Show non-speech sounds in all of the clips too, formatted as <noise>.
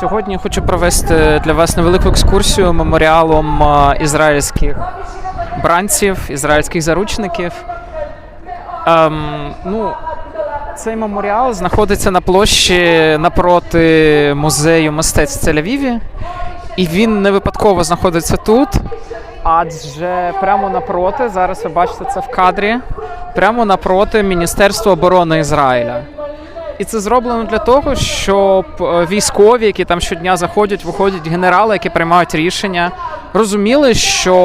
Сьогодні хочу провести для вас невелику екскурсію меморіалом е, ізраїльських бранців, ізраїльських заручників. Ем, ну, цей меморіал знаходиться на площі напроти музею мистецтв Тель-Авіві. І він не випадково знаходиться тут, адже прямо напроти, зараз ви бачите це в кадрі, прямо напроти Міністерства оборони Ізраїля. І це зроблено для того, щоб е, військові, які там щодня заходять, виходять генерали, які приймають рішення, розуміли, що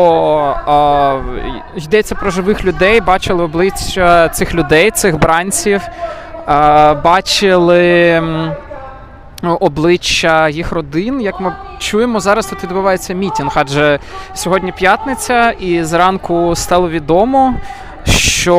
е, йдеться про живих людей, бачили обличчя цих людей, цих бранців, е, бачили. Обличчя їх родин, як ми чуємо, зараз тут відбувається мітінг, адже сьогодні п'ятниця, і зранку стало відомо, що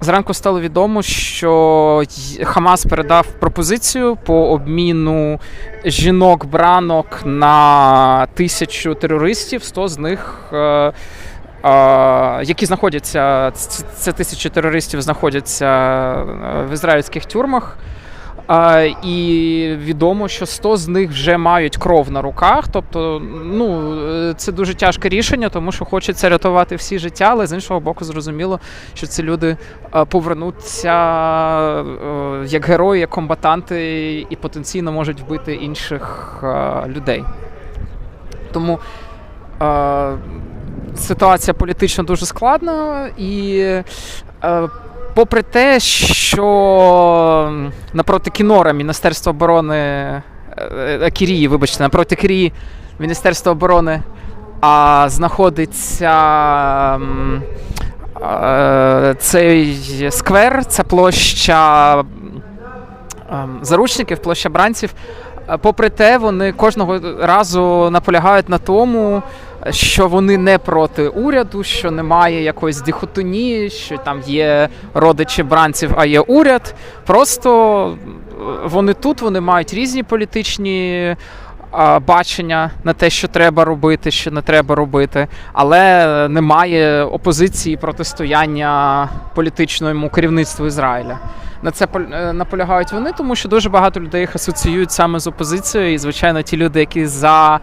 Зранку стало відомо, що Хамас передав пропозицію по обміну жінок-бранок на тисячу терористів. 100 з них, е, е, які знаходяться, це тисячі терористів знаходяться е, в ізраїльських тюрмах. І відомо, що 100 з них вже мають кров на руках. Тобто, ну е, це дуже тяжке рішення, тому що хочеться рятувати всі життя, але з іншого боку, зрозуміло, що ці люди е, повернуться е, як герої, як комбатанти, і потенційно можуть вбити інших людей. Тому ситуація політично дуже складна і. Попри те, що напроти Кінора Міністерство оборони е, е, Кірії, вибачте, напроти Кірії Міністерства оборони а, знаходиться м, е, цей сквер, це площа ем, заручників, площа бранців. Попри те, вони кожного разу наполягають на тому, що вони не проти уряду, що немає якоїсь дихотонії, що там є родичі бранців, а є уряд. Просто е, вони тут, вони мають різні політичні. Бачення на те, що треба робити, що не треба робити, але немає опозиції протистояння політичному керівництву Ізраїля. На це е, наполягають вони, тому що дуже багато людей їх асоціюють саме з опозицією. І, звичайно, ті люди, які за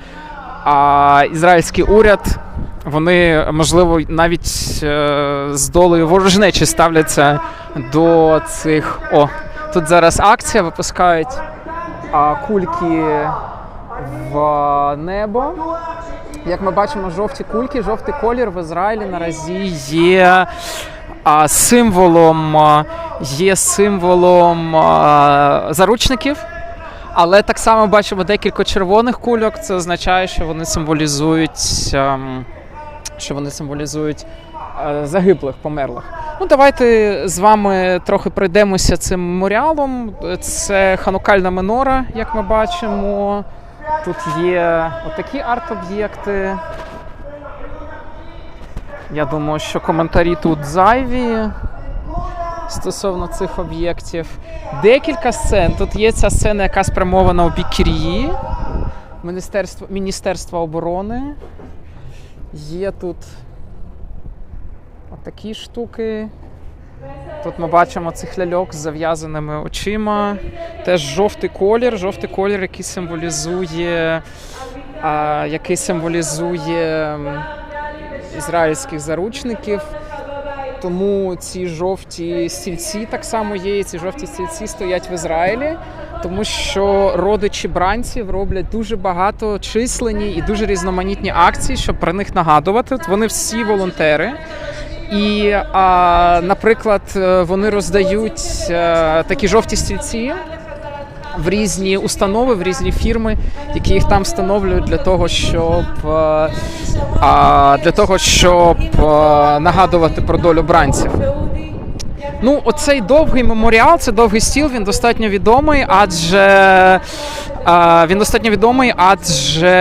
а, ізраїльський уряд, вони, можливо, навіть е, з долею ворожнечі ставляться до цих. О, тут зараз акція, випускають кульки в небо. Як ми бачимо, жовті кульки, жовтий колір в Ізраїлі наразі є а, символом, є символом заручників. Але так само бачимо декілька червоних кульок. Це означає, що вони символізують, ем, що вони символізують е, загиблих, померлих. Ну, давайте з вами трохи пройдемося цим меморіалом. Це ханукальна минора, як ми бачимо. Тут є отакі арт-об'єкти. Я думаю, що коментарі тут зайві стосовно цих об'єктів. Декілька сцен. Тут є ця сцена, яка спрямована у бік Кірії, Міністерства, Міністерства оборони. Є тут отакі штуки. Тут ми бачимо цих ляльок з зав'язаними очима. Теж жовтий колір, жовтий колір, який символізує, а, який символізує ізраїльських заручників. Тому ці жовті стільці так само є. Ці жовті стільці стоять в Ізраїлі, тому що родичі бранців роблять дуже багато численні і дуже різноманітні акції, щоб про них нагадувати. От Вони всі волонтери. І, а, наприклад, е, вони роздають а, такі жовті стільці в різні установи, в різні фірми, які їх там встановлюють для того, щоб для того, щоб нагадувати про долю бранців. Ну, оцей довгий меморіал, це довгий стіл, він достатньо відомий, адже він достатньо відомий, адже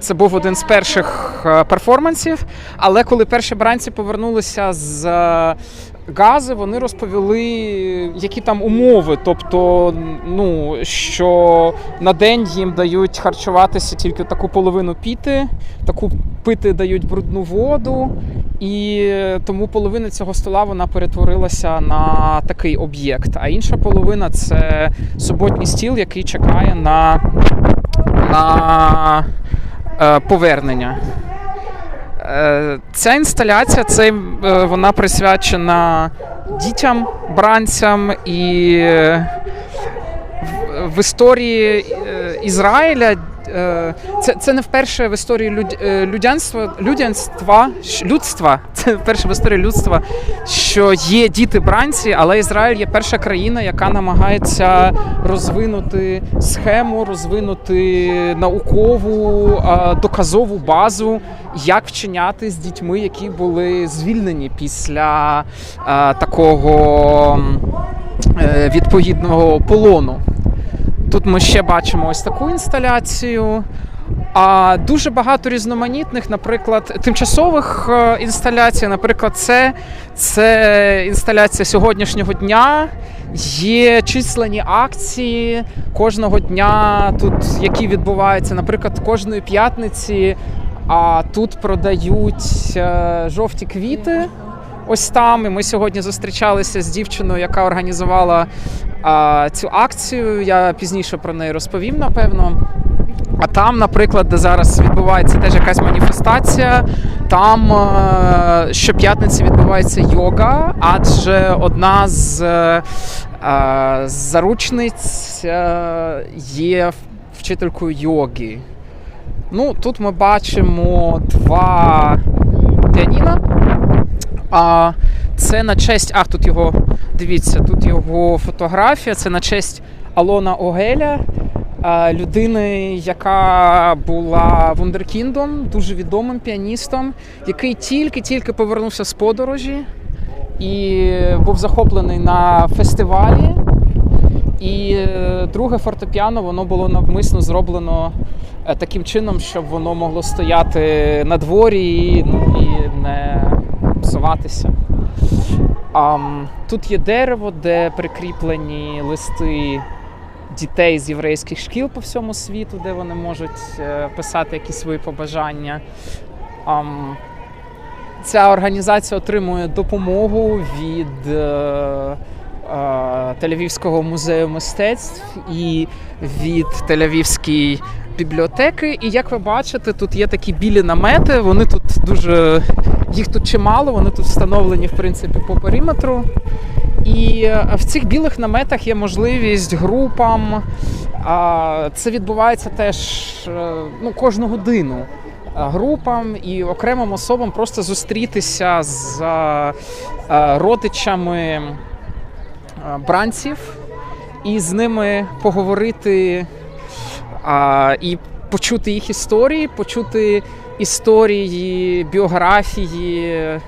це був один з перших перформансів. Але коли перші бранці повернулися з Гази вони розповіли, які там умови. Тобто, ну що на день їм дають харчуватися тільки таку половину піти, таку пити дають брудну воду, і тому половина цього стола вона перетворилася на такий об'єкт. А інша половина це суботній стіл, який чекає на, на е, повернення. Е, Ця інсталяція це, е, вона присвячена дітям, бранцям і в, в історії е, Ізраїля. Е, Це, це не вперше в історії люд, е, людянства, людянства, людства. <laughs> Це вперше в історії людства, що є діти бранці, але Ізраїль є перша країна, яка намагається розвинути схему, розвинути наукову доказову базу, як вчиняти з дітьми, які були звільнені після такого е, відповідного полону. Тут ми ще бачимо ось таку інсталяцію. А дуже багато різноманітних, наприклад, тимчасових е, інсталяцій. Наприклад, це, це інсталяція сьогоднішнього дня. Є численні акції кожного дня, тут які відбуваються, наприклад, кожної п'ятниці. А тут продають е, жовті квіти. Ось там. І ми сьогодні зустрічалися з дівчиною, яка організувала а, цю акцію. Я пізніше про неї розповім, напевно. А там, наприклад, де зараз відбувається теж якась маніфестація, там е, щоп'ятниці відбувається йога, адже одна з, е, е, заручниць е, є вчителькою йоги. Ну, тут ми бачимо два піаніна. А це на честь. Ах, тут його. Дивіться, тут його фотографія. Це на честь Алона Огеля, людини, яка була вундеркіндом, дуже відомим піаністом, який тільки-тільки повернувся з подорожі і був захоплений на фестивалі. І е, друге фортепіано воно було навмисно зроблено е, таким чином, щоб воно могло стояти на дворі ну, і не псуватися. Ам, тут є дерево, де прикріплені листи дітей з єврейських шкіл по всьому світу, де вони можуть е, писати якісь свої побажання. Ам, ця організація отримує допомогу від е, е, Тель-Авівського музею мистецтв і від Тель-Авівської бібліотеки. І як ви бачите, тут є такі білі намети. Вони тут дуже їх тут чимало, вони тут встановлені в принципі по периметру. І е, в цих білих наметах є можливість групам. Це відбувається теж е, ну, кожну годину е, групам і окремим особам просто зустрітися з родичами бранців і з ними поговорити і почути їх історії, почути історії, біографії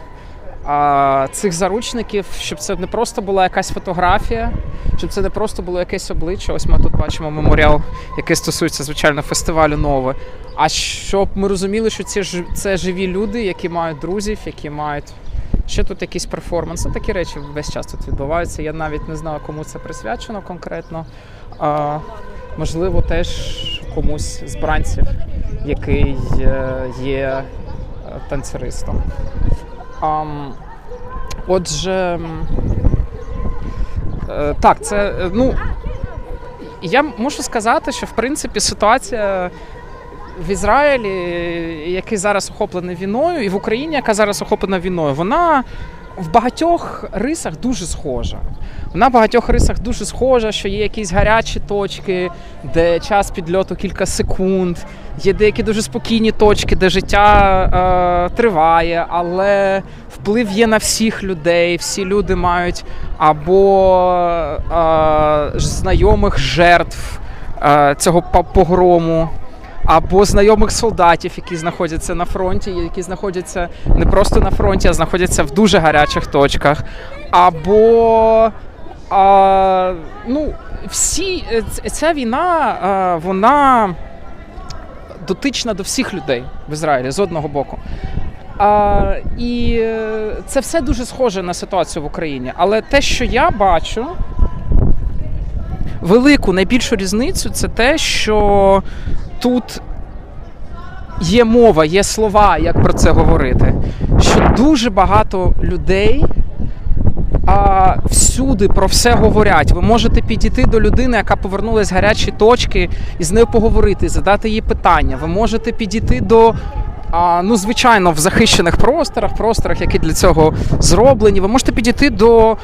а, цих заручників, щоб це не просто була якась фотографія, щоб це не просто було якесь обличчя. Ось ми тут бачимо меморіал, який стосується, звичайно, фестивалю нове. А щоб ми розуміли, що це, це живі люди, які мають друзів, які мають. Ще тут якісь перформанси, такі речі весь час тут відбуваються. Я навіть не знаю, кому це присвячено конкретно. А, можливо, теж комусь з бранців, який е, є е, танцеристом. Отже, е, так, це ну. Я мушу сказати, що в принципі ситуація в Ізраїлі, який зараз охоплений війною, і в Україні, яка зараз охоплена війною, вона в багатьох рисах дуже схожа. Вона в багатьох рисах дуже схожа, що є якісь гарячі точки, де час підльоту кілька секунд, є деякі дуже спокійні точки, де життя е, триває, але вплив є на всіх людей. Всі люди мають або е, знайомих жертв е, цього по- погрому або знайомих солдатів, які знаходяться на фронті, які знаходяться не просто на фронті, а знаходяться в дуже гарячих точках. Або а, ну, всі ця війна, а, вона дотична до всіх людей в Ізраїлі з одного боку. А, і е, це все дуже схоже на ситуацію в Україні. Але те, що я бачу, велику найбільшу різницю, це те, що тут є мова, є слова, як про це говорити. Що дуже багато людей а, всюди про все говорять. Ви можете підійти до людини, яка повернулася з гарячої точки, і з нею поговорити, задати їй питання. Ви можете підійти до. А, ну, звичайно, в захищених просторах, просторах, які для цього зроблені. Ви можете підійти до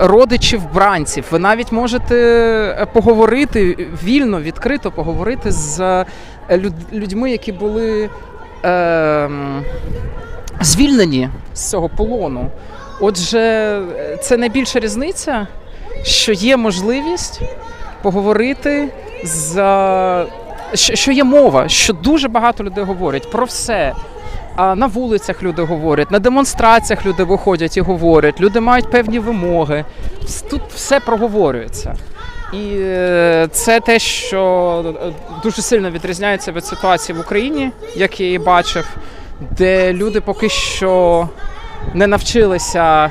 родичів бранців. Ви навіть можете е, поговорити вільно, відкрито поговорити з е, людьми, які були е, звільнені з цього полону. Отже, це найбільша різниця, що є можливість поговорити з е, що є мова, що дуже багато людей говорять про все. А на вулицях люди говорять, на демонстраціях люди виходять і говорять, люди мають певні вимоги. Тут все проговорюється. І е, це те, що е, дуже сильно відрізняється від ситуації в Україні, як я її бачив, де люди поки що не навчилися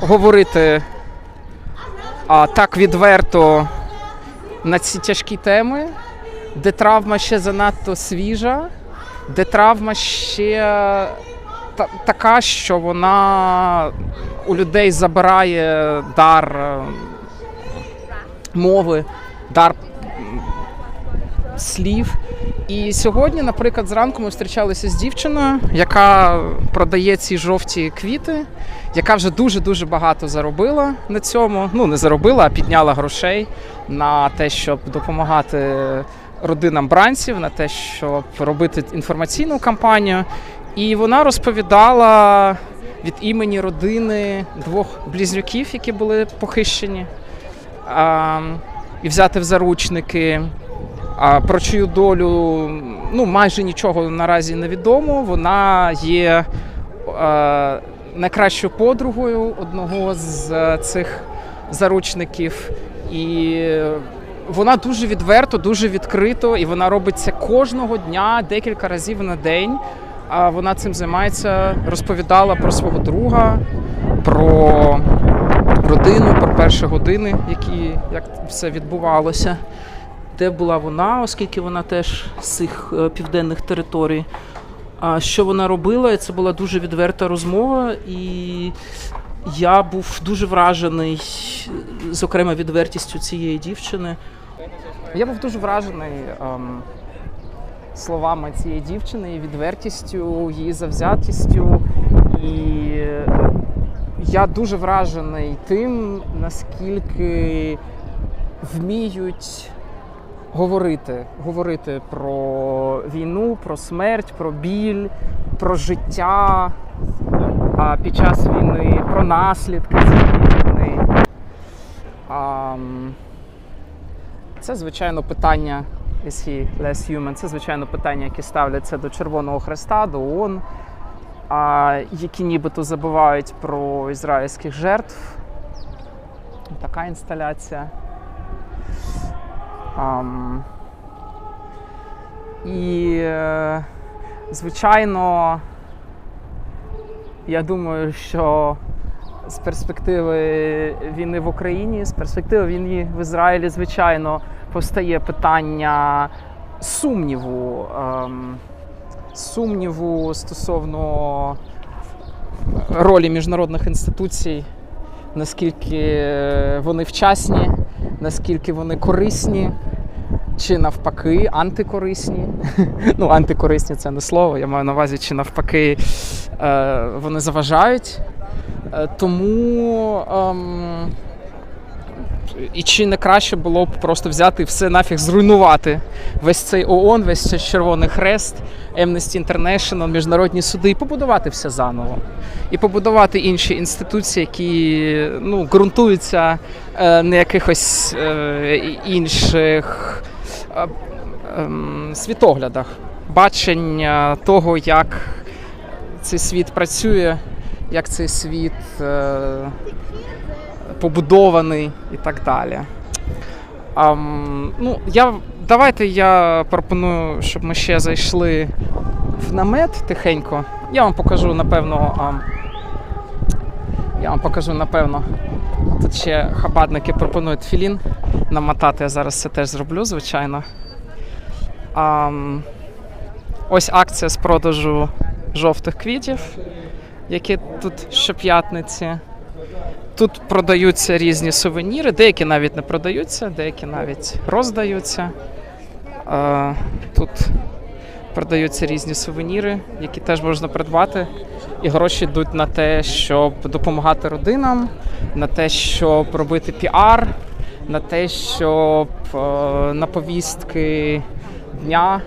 говорити а, так відверто на ці тяжкі теми, де травма ще занадто свіжа, де травма ще та, така, що вона у людей забирає дар е, мови, дар слів. І сьогодні, наприклад, зранку ми зустрічалися з дівчиною, яка продає ці жовті квіти, яка вже дуже дуже багато заробила на цьому. Ну не заробила, а підняла грошей на те, щоб допомагати родинам бранців, на те, щоб робити інформаційну кампанію. І вона розповідала від імені родини двох близнюків, які були похищені, а, і взяти в заручники. А про чию долю ну майже нічого наразі не відомо. Вона є е, найкращою подругою одного з е, цих заручників, і вона дуже відверто, дуже відкрито, і вона робить це кожного дня, декілька разів на день. А вона цим займається, розповідала про свого друга, про родину, про перші години, які як все відбувалося де була вона, оскільки вона теж з цих е, південних територій. А що вона робила? Це була дуже відверта розмова, і я був дуже вражений, зокрема, відвертістю цієї дівчини. Я був дуже вражений ем, словами цієї дівчини, її відвертістю, її завзятістю. І я дуже вражений тим, наскільки вміють говорити, говорити про війну, про смерть, про біль, про життя під час війни, про наслідки цієї війни. Це, звичайно, питання is he less human? Це, звичайно, питання, які ставляться до Червоного Хреста, до ООН, а, які нібито забувають про ізраїльських жертв. Така інсталяція. Ам, і, е, звичайно, я думаю, що з перспективи війни в Україні, з перспективи війни в Ізраїлі, звичайно, постає питання сумніву, ем, сумніву стосовно ролі міжнародних інституцій, наскільки вони вчасні, наскільки вони корисні, чи навпаки антикорисні. <laughs> ну, антикорисні це не слово, я маю на увазі, чи навпаки е, вони заважають. Е, тому. Ем, і чи не краще було б просто взяти все нафіг зруйнувати весь цей ООН, весь цей Червоний Хрест, Amnesty International, міжнародні суди і побудувати все заново. І побудувати інші інституції, які ну, ґрунтуються е, на якихось е, інших е, ем, світоглядах, бачення того, як цей світ працює, як цей світ. Е, побудований і так далі. Ам, ну, я, давайте я пропоную, щоб ми ще зайшли в намет тихенько. Я вам покажу, напевно. А, я вам покажу, напевно. Тут ще хабадники пропонують філін намотати. Я зараз це теж зроблю, звичайно. А, ось акція з продажу жовтих квітів, які тут щоп'ятниці. Тут продаються різні сувеніри, деякі навіть не продаються, деякі навіть роздаються. Тут продаються різні сувеніри, які теж можна придбати. І гроші йдуть на те, щоб допомагати родинам, на те, щоб робити піар, на те, щоб е, на повістки дня.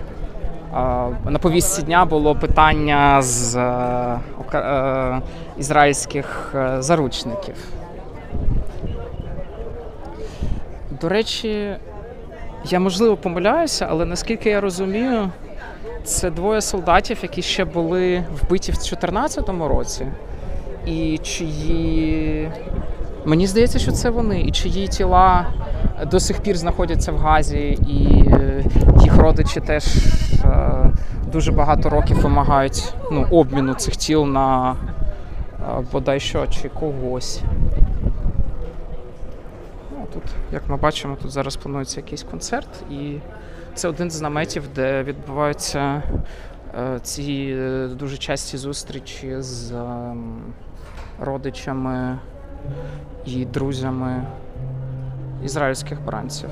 На повістці дня було питання з е, е, ізраїльських е, заручників. До речі, я можливо помиляюся, але наскільки я розумію, це двоє солдатів, які ще були вбиті в 2014 році, і чиї. Мені здається, що це вони, і чиї тіла до сих пір знаходяться в Газі, і е, їх родичі теж е, дуже багато років вимагають ну, обміну цих тіл на е, бодай що чи когось. Ну, тут, як ми бачимо, тут зараз планується якийсь концерт, і це один з наметів, де відбуваються ці дуже часті зустрічі з ем, родичами і друзями ізраїльських бранців.